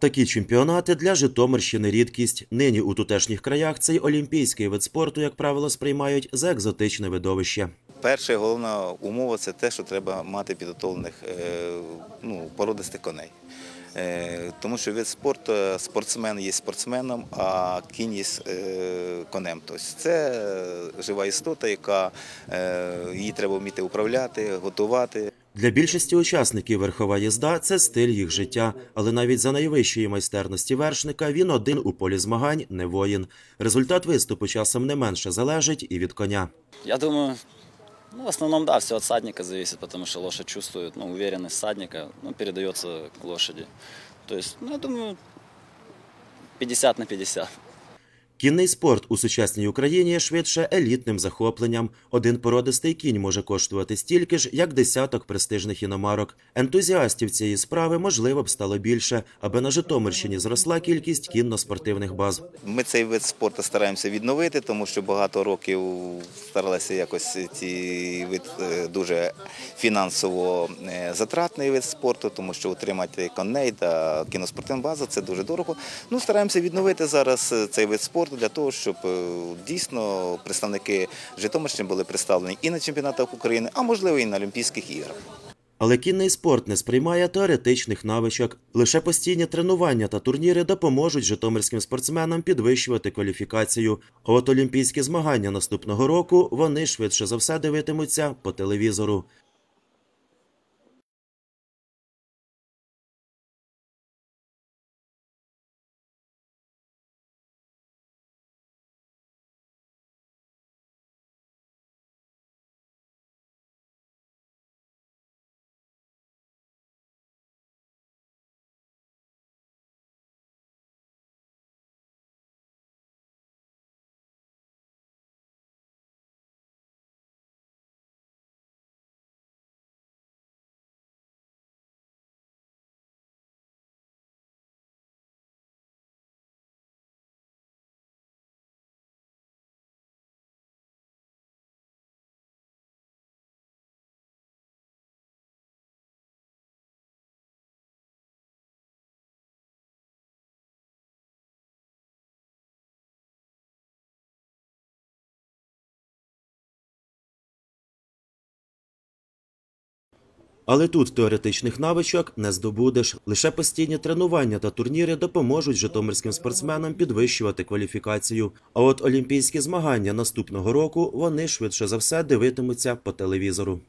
Такі чемпіонати для Житомирщини рідкість. Нині у тутешніх краях цей олімпійський вид спорту, як правило, сприймають за екзотичне видовище. Перша головна умова це те, що треба мати підготовлених е, ну, породистих коней. Е, Тому що вид спорту, спортсмен є спортсменом, а кінь є е, конем. Тобто це жива істота, яка її треба вміти управляти, готувати. Для більшості учасників верхова їзда це стиль їх життя, але навіть за найвищої майстерності вершника він один у полі змагань не воїн. Результат виступу часом не менше залежить і від коня. Я думаю, ну, в основном, да, все от садника зависит, потому что лошадь чувствует, ну, уверенность садника, ну, передается к лошади. То есть, ну, я думаю, 50 на 50. Кінний спорт у сучасній Україні швидше елітним захопленням. Один породистий кінь може коштувати стільки ж, як десяток престижних іномарок. Ентузіастів цієї справи можливо б стало більше, аби на Житомирщині зросла кількість кінно-спортивних баз. Ми цей вид спорту стараємося відновити, тому що багато років старалися якось цей вид е, дуже фінансово е, затратний вид спорту, тому що утримати коней та кіноспортивну базу це дуже дорого. Ну, стараємося відновити зараз е, цей вид спорту для того, щоб е, дійсно представники Житомирщини були представлені і на чемпіонатах України, а можливо і на Олімпійських іграх. Але кінний спорт не сприймає теоретичних навичок. Лише постійні тренування та турніри допоможуть житомирським спортсменам підвищувати кваліфікацію. А от олімпійські змагання наступного року вони швидше за все дивитимуться по телевізору. Але тут теоретичних навичок не здобудеш. Лише постійні тренування та турніри допоможуть житомирським спортсменам підвищувати кваліфікацію. А от олімпійські змагання наступного року вони швидше за все дивитимуться по телевізору.